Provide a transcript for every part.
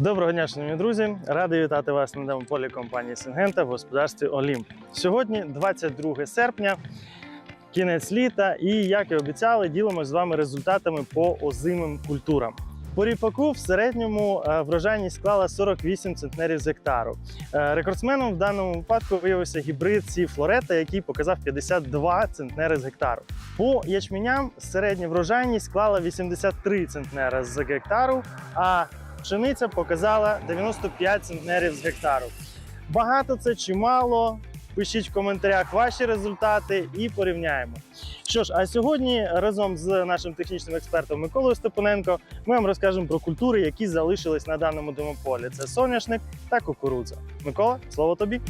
Доброго дня, шановні друзі! Радий вітати вас на демополі компанії Сингента в господарстві Олімп. Сьогодні 22 серпня, кінець літа, і як і обіцяли, ділимось з вами результатами по озимим культурам. По ріпаку в середньому е, врожайність склала 48 центнерів з гектару. Е, Рекордсменом в даному випадку виявився гібрид Сі Флорета, який показав 52 центнери з гектару. По ячменям середня врожайність склала 83 центнера з гектару, а пшениця показала 95 центнерів з гектару. Багато це чи мало? Пишіть в коментарях ваші результати і порівняємо. Що ж, а сьогодні разом з нашим технічним експертом Миколою Степаненко ми вам розкажемо про культури, які залишились на даному домополі. Це соняшник та кукурудза. Микола, слово тобі.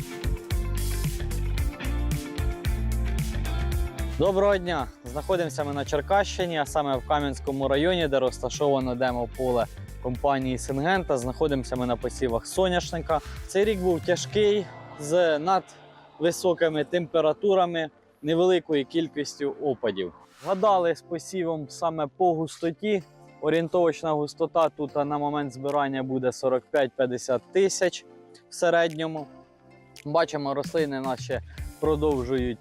Доброго дня! Знаходимося ми на Черкащині, а саме в Кам'янському районі, де розташовано демо-поле компанії Сингента. Знаходимося ми на посівах соняшника. Цей рік був тяжкий з надвисокими температурами, невеликою кількістю опадів. Гадали з посівом саме по густоті. Орієнтовочна густота тут на момент збирання буде 45-50 тисяч в середньому. Бачимо, рослини наші продовжують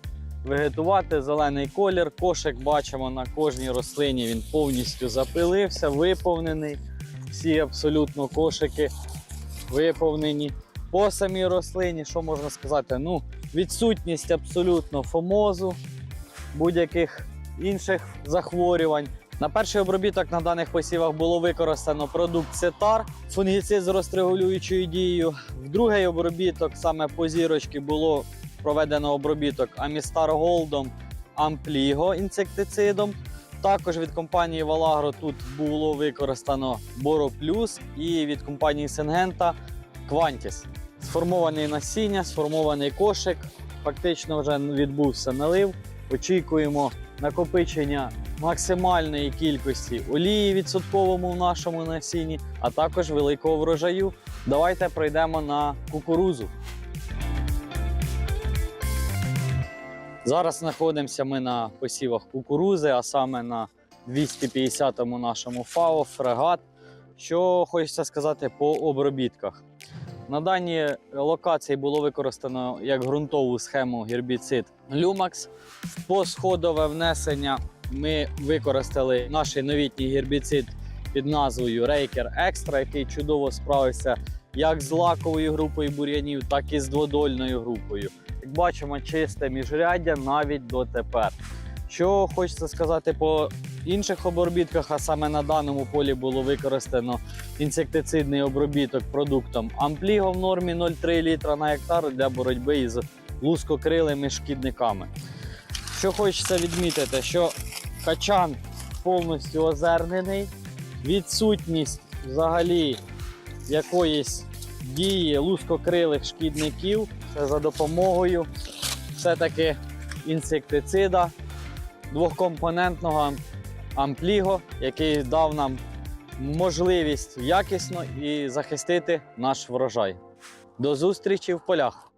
вегетувати зелений колір. Кошик бачимо на кожній рослині. Він повністю запилився, виповнений. Всі абсолютно кошики виповнені. По самій рослині, що можна сказати? Ну, відсутність абсолютно фомозу, будь-яких інших захворювань. На перший обробіток на даних посівах було використано продукт Сетар, фунгіцид з розтригулюючою дією. В другий обробіток саме по зірочці було проведено обробіток Амістар Голдом Ампліго інсектицидом. Також від компанії Валагро тут було використано Боро Плюс і від компанії Сингента Квантіс. Сформований насіння, сформований кошик. Фактично вже відбувся налив. Очікуємо накопичення максимальної кількості олії відсотковому в нашому насінні, а також великого врожаю. Давайте пройдемо на кукурузу. Зараз знаходимося ми на посівах кукурузи, а саме на 250-му нашому ФАО фрегат. Що хочеться сказати по обробітках. На даній локації було використано як ґрунтову схему гербіцид Люмакс. В посходове внесення ми використали наш новітній гербіцид під назвою Рейкер Екстра, який чудово справився як з лаковою групою бур'янів, так і з дводольною групою. Як бачимо, чисте міжряддя навіть дотепер. Що хочеться сказати по інших обробітках, а саме на даному полі було використано інсектицидний обробіток продуктом Ампліго в нормі 0,3 літра на гектар для боротьби із лускокрилими шкідниками. Що хочеться відмітити, що качан повністю озернений, відсутність взагалі якоїсь дії лускокрилих шкідників це за допомогою все-таки інсектицида двохкомпонентного ампліго, який дав нам можливість якісно і захистити наш врожай. До зустрічі в полях!